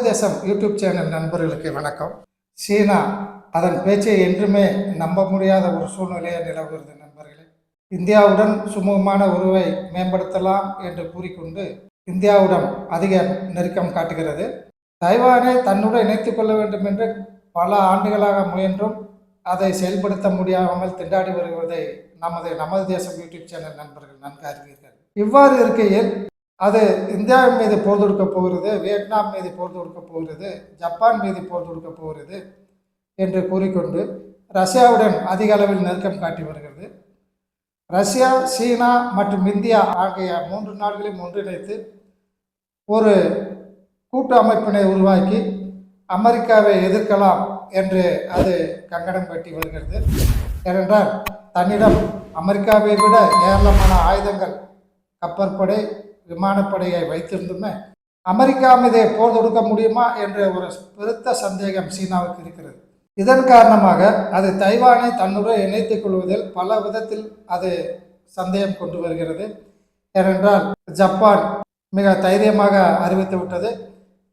தேசம் YouTube channel நண்பர்களுக்கு வணக்கம். சீனா அதன் பேச்சை என்றுமே நம்ப முடியாத ஒரு சூழ்நிலையை நிலவுகிறது நண்பர்களே. இந்தியாவுடன் சுமூகமான உறவை மேம்படுத்தலாம் என்று கூறிக்கொண்டு இந்தியாவுடன் அதிக நெருக்கம் காட்டுகிறது. தைவானை தன்னுடன் இணைத்துக் கொள்ள வேண்டும் என்று பல ஆண்டுகளாக முயன்றும். அதை செயல்படுத்த முடியாமல் திண்டாடி வருவதை நமது நமது தேசம் யூடியூப் சேனல் நண்பர்கள் நன்கு அறிவீர்கள். இவ்வாறு இருக்கையில் அது இந்தியாவின் மீது போர் தொடுக்கப் போகிறது வியட்நாம் மீது போர் தொடுக்கப் போகிறது ஜப்பான் மீது போர் தொடுக்கப் போகிறது என்று கூறிக்கொண்டு ரஷ்யாவுடன் அதிக அளவில் நெருக்கம் காட்டி வருகிறது. ரஷ்யா சீனா மற்றும் இந்தியா ஆகிய மூன்று நாடுகளையும் ஒன்றிணைத்து ஒரு கூட்டு அமைப்பினை உருவாக்கி அமெரிக்காவை எதிர்க்கலாம் என்று அது கங்கணம் கட்டி வருகிறது. ஏனென்றால் தன்னிடம் அமெரிக்காவை விட ஏராளமான ஆயுதங்கள் கப்பற்படை விமானப்படையை வைத்திருந்துமே அமெரிக்கா மீது போர் தொடுக்க முடியுமா என்ற ஒரு பெருத்த சந்தேகம் சீனாவுக்கு இருக்கிறது. இதன் காரணமாக அது தைவானை தன்னுடன் இணைத்துக் கொள்வதில் பல விதத்தில் அது சந்தேகம் கொண்டு வருகிறது. ஏனென்றால் ஜப்பான் மிக தைரியமாக அறிவித்து விட்டது.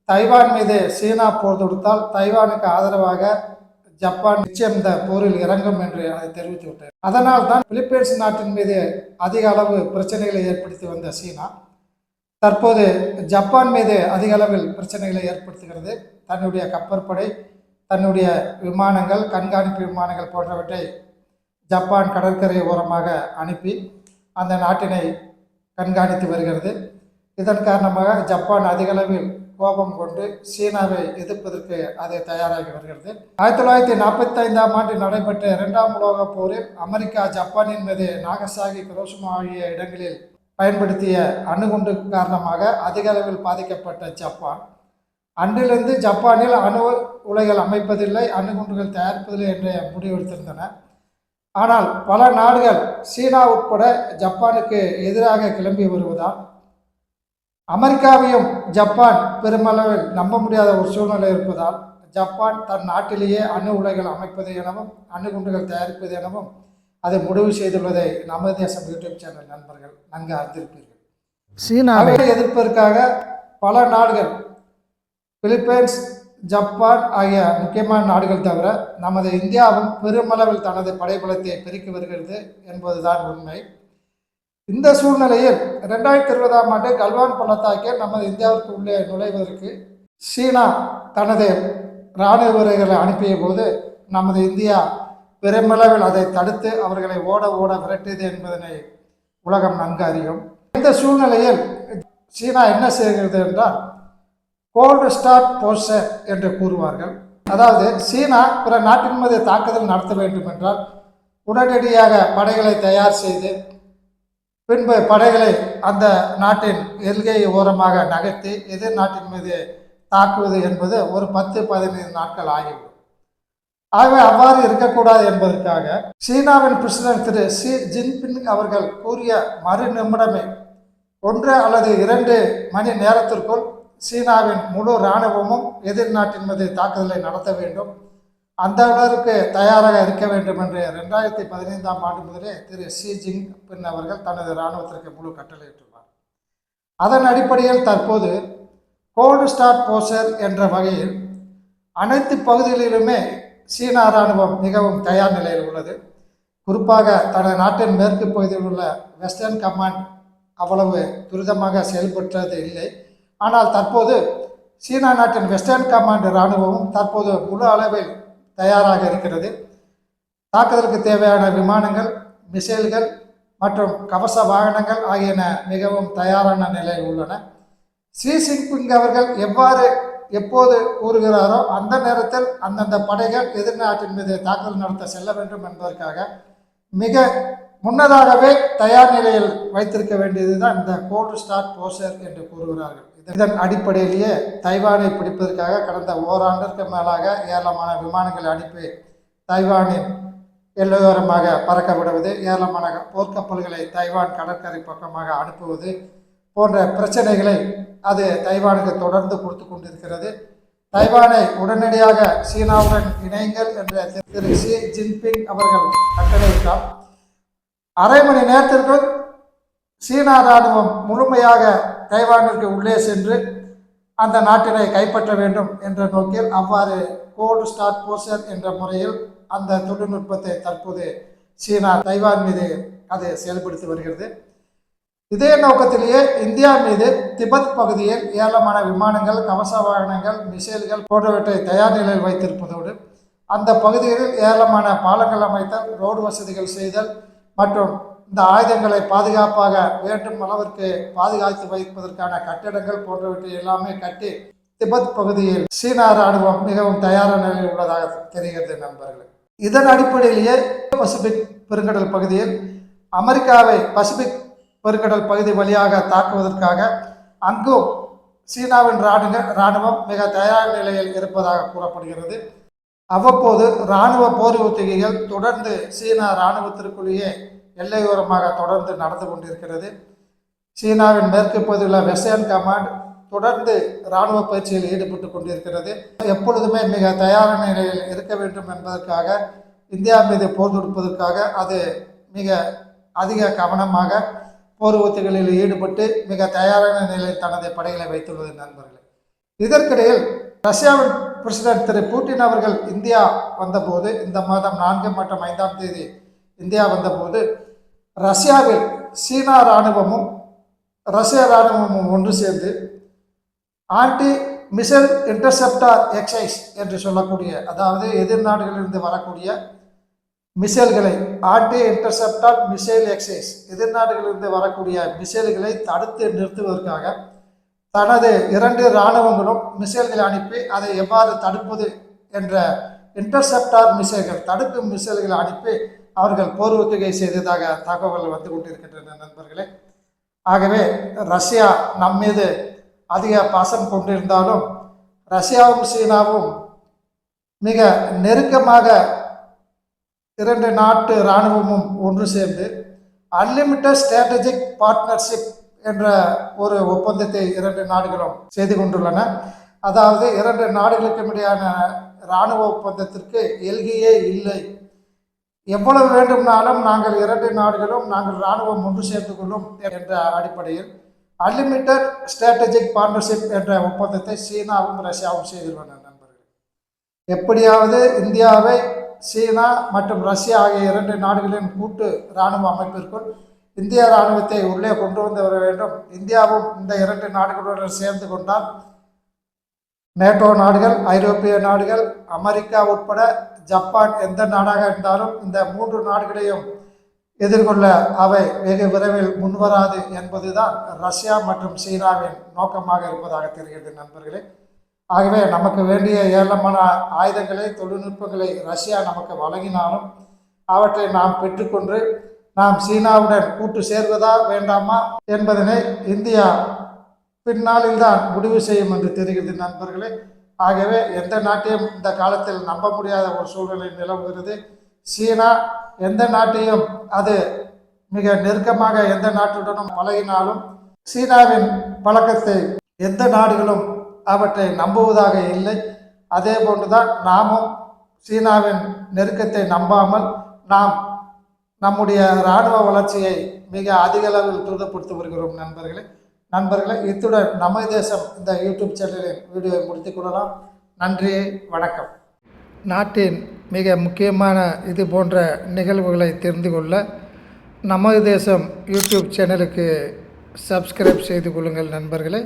தைவான் மீது சீனா போர் தொடுத்தால் தைவானுக்கு ஆதரவாக ஜப்பான் நிச்சயம் இந்த போரில் இறங்கும் என்று அதை தெரிவித்து விட்டது. அதனால் தான் பிலிப்பைன்ஸ் நாட்டின் மீது அதிக அளவு பிரச்சனைகளை ஏற்படுத்தி வந்த சீனா. தற்போது ஜப்பான் மீது அதிக அளவில் பிரச்சனைகளை ஏற்படுத்துகிறது. தன்னுடைய கப்பற்படை தன்னுடைய விமானங்கள் கண்காணிப்பு விமானங்கள் போன்றவற்றை ஜப்பான் கடற்கரை ஓரமாக அனுப்பி அந்த நாட்டினை கண்காணித்து வருகிறது. இதன் காரணமாக ஜப்பான் அதிகளவில் கோபம் கொண்டு சீனாவை எதிர்ப்பதற்கு அது தயாராகி வருகிறது. ஆயிரத்தி தொள்ளாயிரத்தி நாற்பத்தி ஐந்தாம் ஆண்டு நடைபெற்ற இரண்டாம் உலகப் போரில் அமெரிக்கா ஜப்பானின் மீது நாகசாகி குரோசுமா ஆகிய இடங்களில் பயன்படுத்திய அணுகுண்டு காரணமாக அதிக அளவில் பாதிக்கப்பட்ட ஜப்பான். அன்றிலிருந்து ஜப்பானில் அணு உலைகள் அமைப்பதில்லை அணுகுண்டுகள் தயாரிப்பதில்லை என்ற முடிவெடுத்திருந்தன. ஆனால் பல நாடுகள் சீனா உட்பட ஜப்பானுக்கு எதிராக கிளம்பி வருவதால் அமெரிக்காவையும் ஜப்பான் பெருமளவில் நம்ப முடியாத ஒரு சூழ்நிலை இருப்பதால் ஜப்பான் தன் நாட்டிலேயே அணு உலைகள் அமைப்பது எனவும் அணுகுண்டுகள் தயாரிப்பது எனவும் அதை முடிவு செய்துள்ளதை நமது தேசம் யூடியூப் சேனல் நண்பர்கள் நன்கு அறிந்திருப்பீர்கள். சீனாவை எதிர்ப்பதற்காக பல நாடுகள் பிலிப்பைன்ஸ் ஜப்பான் ஆகிய முக்கியமான நாடுகள் தவிர நமது இந்தியாவும் பெருமளவில் தனது படைபலத்தை பெருக்கி வருகிறது என்பதுதான் உண்மை. இந்த சூழ்நிலையில் ரெண்டாயிரத்தி இருபதாம் ஆண்டு கல்வான் பள்ளத்தாக்கில் நமது இந்தியாவிற்கு உள்ளே நுழைவதற்கு சீனா தனது இராணுவ வீரர்களை அனுப்பிய போது நமது இந்தியா பெருமளவில் அதை தடுத்து அவர்களை ஓட ஓட விரட்டியது என்பதனை உலகம் நன்கு அறியும். இந்த சூழ்நிலையில் சீனா என்ன செய்கிறது என்றால் கோல்டு ஸ்டார்ட் போஸ்டர் என்று கூறுவார்கள். அதாவது சீனா பிற நாட்டின் மீது தாக்குதல் நடத்த வேண்டும் என்றால் உடனடியாக படைகளை தயார் செய்து பின்பு படைகளை அந்த நாட்டின் எல்கை ஓரமாக நகர்த்தி எதிர் நாட்டின் மீது தாக்குவது என்பது ஒரு பத்து பதினைந்து நாட்கள் ஆகிவிடும். ஆகவே அவ்வாறு இருக்கக்கூடாது என்பதற்காக சீனாவின் பிரசிடன்ட் திரு ஷி ஜின்பிங் அவர்கள் கூறிய மறு நிமிடமே ஒன்று அல்லது இரண்டு மணி நேரத்திற்குள் சீனாவின் முழு இராணுவமும் எதிர் நாட்டின் மீது தாக்குதலை நடத்த வேண்டும். அந்த அளவிற்கு தயாராக இருக்க வேண்டும் என்று ரெண்டாயிரத்தி பதினைந்தாம் ஆண்டு முதலே திரு ஷி ஜின்பின் அவர்கள் தனது இராணுவத்திற்கு முழு கட்டளையிட்டுள்ளார். அதன் அடிப்படையில் தற்போது கோல்டு ஸ்டார் போஸ்டர் என்ற வகையில் அனைத்து பகுதிகளிலுமே சீனா இராணுவம் மிகவும் தயார் நிலையில் உள்ளது. குறிப்பாக தனது நாட்டின் மேற்கு பகுதியில் உள்ள வெஸ்டர்ன் கமாண்ட் அவ்வளவு துரிதமாக செயல்பட்டது இல்லை. ஆனால் தற்போது சீனா நாட்டின் வெஸ்டர்ன் கமாண்ட் இராணுவமும் தற்போது முழு அளவில் தயாராக இருக்கிறது. தாக்குதலுக்கு தேவையான விமானங்கள் மிசைல்கள் மற்றும் கவச வாகனங்கள் ஆகியன மிகவும் தயாரான நிலையில் உள்ளன. ஸ்ரீ ஜின்பிங் அவர்கள் எவ்வாறு எப்போது கூறுகிறாரோ அந்த நேரத்தில் அந்தந்த படைகள் எதிர்நாட்டின் மீது தாக்குதல் நடத்த செல்ல வேண்டும் என்பதற்காக மிக முன்னதாகவே தயார் நிலையில் வைத்திருக்க வேண்டியதுதான் இந்த கோல்டு ஸ்டார் போஸ்டர் என்று கூறுகிறார்கள். இதன் அடிப்படையிலேயே தைவானை பிடிப்பதற்காக கடந்த ஓராண்டிற்கு மேலாக ஏராளமான விமானங்கள் அனுப்பி தைவானின் எல்லையோரமாக பறக்க விடுவது ஏராளமான போர்க்கப்பல்களை தைவான் கடற்கரை பக்கமாக அனுப்புவது போன்ற பிரச்சனைகளை அது தைவானுக்கு தொடர்ந்து கொடுத்து கொண்டிருக்கிறது. தைவானை உடனடியாக சீனாவுடன் இணைங்கள் என்ற திரு ஷி ஜின்பிங் அவர்கள் கட்டளையிட்டார். அரை மணி நேரத்திற்குள் சீனா இராணுவம் முழுமையாக தைவானிற்கு உள்ளே சென்று அந்த நாட்டினை கைப்பற்ற வேண்டும் என்ற நோக்கில் அவ்வாறு கோல்டு ஸ்டார் போர்சர் என்ற முறையில் அந்த தொழில்நுட்பத்தை தற்போது சீனா தைவான் மீது அது செயல்படுத்தி வருகிறது. இதே நோக்கத்திலேயே இந்தியா மீது திபெத் பகுதியில் ஏராளமான விமானங்கள் கவச வாகனங்கள் மிசைல்கள் போன்றவற்றை தயார் நிலையில் வைத்திருப்பதோடு அந்த பகுதிகளில் ஏராளமான பாலங்கள் அமைத்தல் ரோடு வசதிகள் செய்தல் மற்றும் இந்த ஆயுதங்களை பாதுகாப்பாக வேண்டும் அளவிற்கு பாதுகாத்து வைப்பதற்கான கட்டிடங்கள் போன்றவற்றை எல்லாமே கட்டி திபெத் பகுதியில் சீனா ராணுவம் மிகவும் தயாரான நிலையில் உள்ளதாக தெரிகிறது நண்பர்களே. இதன் அடிப்படையிலேயே பசிபிக் பெருங்கடல் பகுதியில் அமெரிக்காவை பசிபிக் பெருங்கடல் பகுதி வழியாக தாக்குவதற்காக அங்கும் சீனாவின் ராணுவ இராணுவம் மிக தயார் நிலையில் இருப்பதாக கூறப்படுகிறது. அவ்வப்போது இராணுவ போர் ஒத்திகைகள் தொடர்ந்து சீனா இராணுவத்திற்குள்ளேயே எல்லையோரமாக தொடர்ந்து நடந்து கொண்டிருக்கிறது. சீனாவின் மேற்கு பகுதியில் வெஸ்டர்ன் கமாண்ட் தொடர்ந்து இராணுவ பயிற்சியில் ஈடுபட்டு கொண்டிருக்கிறது. எப்பொழுதுமே மிக தயாரான நிலையில் இருக்க வேண்டும் என்பதற்காக இந்தியா மீது போர் தொடுப்பதற்காக அது மிக அதிக கவனமாக போர் ஒத்திகளில் ஈடுபட்டு மிக தயாரான நிலையில் தனது படைகளை வைத்துள்ளது நண்பர்களே. இதற்கிடையில் ரஷ்யாவின் பிரசிடென்ட் திரு புட்டின் அவர்கள் இந்தியா வந்தபோது இந்த மாதம் நான்கு மற்றும் ஐந்தாம் தேதி இந்தியா வந்தபோது ரஷ்யாவில் சீனா இராணுவமும் ரஷ்ய இராணுவமும் ஒன்று சேர்ந்து ஆன்டி மிசைல் இன்டர்செப்டார் எக்ஸைஸ் என்று சொல்லக்கூடிய அதாவது எதிர் நாடுகளிலிருந்து வரக்கூடிய மிசைல்களை ஆர்டி இன்டர்செப்டார் மிசைல் எக்ஸைஸ் எதிர்நாடுகளிலிருந்து வரக்கூடிய மிசைல்களை தடுத்து நிறுத்துவதற்காக தனது இரண்டு இராணுவங்களும் மிசைல்களை அனுப்பி அதை எவ்வாறு தடுப்பது என்ற இன்டர்செப்டார் மிசைல்கள் தடுக்கும் மிசைல்களை அனுப்பி அவர்கள் போர் ஒத்திகை செய்ததாக தகவல் வந்து கொண்டிருக்கின்றன நண்பர்களே. ஆகவே ரஷ்யா நம் மீது அதிக பாசம் கொண்டிருந்தாலும் ரஷ்யாவும் சீனாவும் மிக நெருக்கமாக இரண்டு நாட்டு இராணுவமும் ஒன்று சேர்ந்து அன்லிமிட்டட் ஸ்ட்ராட்டஜிக் பார்ட்னர்ஷிப் என்ற ஒரு ஒப்பந்தத்தை இரண்டு நாடுகளும் செய்து கொண்டுள்ளன. அதாவது இரண்டு நாடுகளுக்கும் இடையான இராணுவ ஒப்பந்தத்திற்கு எல்கையே இல்லை. எவ்வளவு வேண்டுமானாலும் நாங்கள் இரண்டு நாடுகளும் நாங்கள் இராணுவம் ஒன்று சேர்ந்து கொள்ளும் என்ற அடிப்படையில் அன்லிமிட்டட் ஸ்ட்ராட்டஜிக் பார்ட்னர்ஷிப் என்ற ஒப்பந்தத்தை சீனாவும் ரஷ்யாவும் செய்துள்ளன நண்பர்கள். எப்படியாவது இந்தியாவை சீனா மற்றும் ரஷ்யா ஆகிய இரண்டு நாடுகளின் கூட்டு இராணுவ அமைப்பிற்குள் இந்திய இராணுவத்தை உள்ளே கொண்டு வந்து வர வேண்டும். இந்தியாவும் இந்த இரண்டு நாடுகளுடன் சேர்ந்து கொண்டால் நேட்டோ நாடுகள் ஐரோப்பிய நாடுகள் அமெரிக்கா உட்பட ஜப்பான் எந்த நாடாக இருந்தாலும் இந்த மூன்று நாடுகளையும் எதிர்கொள்ள அவை வெகு விரைவில் முன்வராது என்பதுதான் ரஷ்யா மற்றும் சீனாவின் நோக்கமாக இருப்பதாக தெரிகிறது நண்பர்களே. ஆகவே நமக்கு வேண்டிய ஏராளமான ஆயுதங்களை தொழில்நுட்பங்களை ரஷ்யா நமக்கு வழங்கினாலும் அவற்றை நாம் பெற்றுக்கொண்டு நாம் சீனாவுடன் கூட்டு சேர்வதா வேண்டாமா என்பதனை இந்தியா பின்னாளில் தான் முடிவு செய்யும் என்று தெரிகிறது நண்பர்களே. ஆகவே எந்த நாட்டையும் இந்த காலத்தில் நம்ப முடியாத ஒரு சூழ்நிலை நிலவுகிறது. சீனா எந்த நாட்டையும் அது மிக நெருக்கமாக எந்த நாட்டுடனும் பழகினாலும் சீனாவின் பழக்கத்தை எந்த நாடுகளும் அவற்றை நம்புவதாக இல்லை. அதே போன்றுதான் நாமும் சீனாவின் நெருக்கத்தை நம்பாமல் நாம் நம்முடைய இராணுவ வளர்ச்சியை மிக அதிக அளவில் துரிதப்படுத்தி வருகிறோம் நண்பர்களே. நண்பர்களே இத்துடன் நமது தேசம் இந்த யூடியூப் சேனலில் வீடியோவை முடித்துக் கொள்ளலாம். நன்றி வணக்கம். நாட்டின் மிக முக்கியமான இது போன்ற நிகழ்வுகளை தெரிந்து கொள்ள நமது தேசம் யூடியூப் சேனலுக்கு சப்ஸ்கிரைப் செய்து கொள்ளுங்கள் நண்பர்களே.